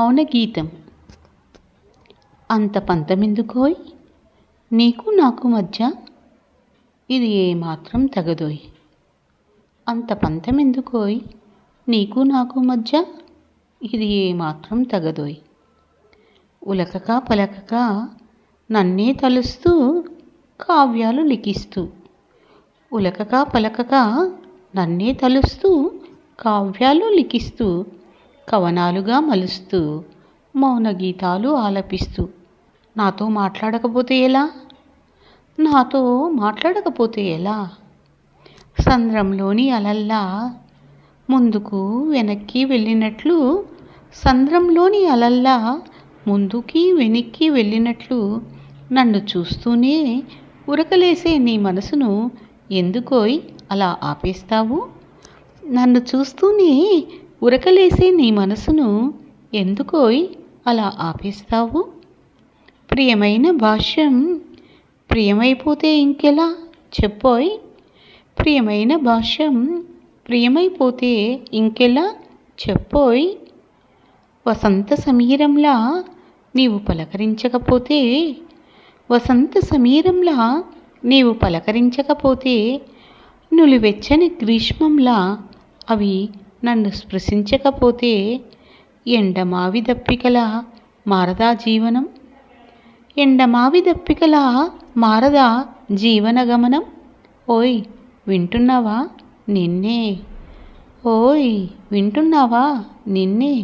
మౌన గీతం. అంత పంతమెందుకోయ్? నీకు నాకు మధ్య ఇది ఏమాత్రం తగదోయ్. అంత పంతమెందుకోయ్? నీకు నాకు మధ్య ఇది ఏమాత్రం తగదోయ్. ఉలకక పలకక నన్నే తలుస్తూ కావ్యాలు లిఖిస్తూ. ఉలకక పలకక నన్నే తలుస్తూ కావ్యాలు లిఖిస్తూ కవనాలుగా మలుస్తూ మౌన గీతాలు ఆలపిస్తూ. నాతో మాట్లాడకపోతే ఎలా? నాతో మాట్లాడకపోతే ఎలా? సంద్రంలోని అలల్లా ముందుకు వెనక్కి వెళ్ళినట్లు సంద్రంలోని అలల్లా ముందుకి వెనక్కి వెళ్ళినట్లు నన్ను చూస్తూనే ఉరకలేసే నీ మనసును ఎందుకోయ్ అలా ఆపేస్తావు? నన్ను చూస్తూనే ఉరకలేసే నీ మనసును ఎందుకోయ్ అలా ఆపేస్తావు? ప్రియమైన భాష్యం ప్రియమైపోతే ఇంకెలా చెప్పోయ్? ప్రియమైన భాష్యం ప్రియమైపోతే ఇంకెలా చెప్పోయ్? వసంత సమీరంలా నీవు పలకరించకపోతే వసంత సమీరంలా నీవు పలకరించకపోతే నులివెచ్చని గ్రీష్మంలా అవి నన్ను స్పృశించకపోతే ఎండమావి దప్పికల మారదా జీవనం? ఎండమావి దప్పికల మారదా జీవన గమనం ఓయ్ వింటున్నావా నిన్నే? ఓయ్ వింటున్నావా నిన్నే?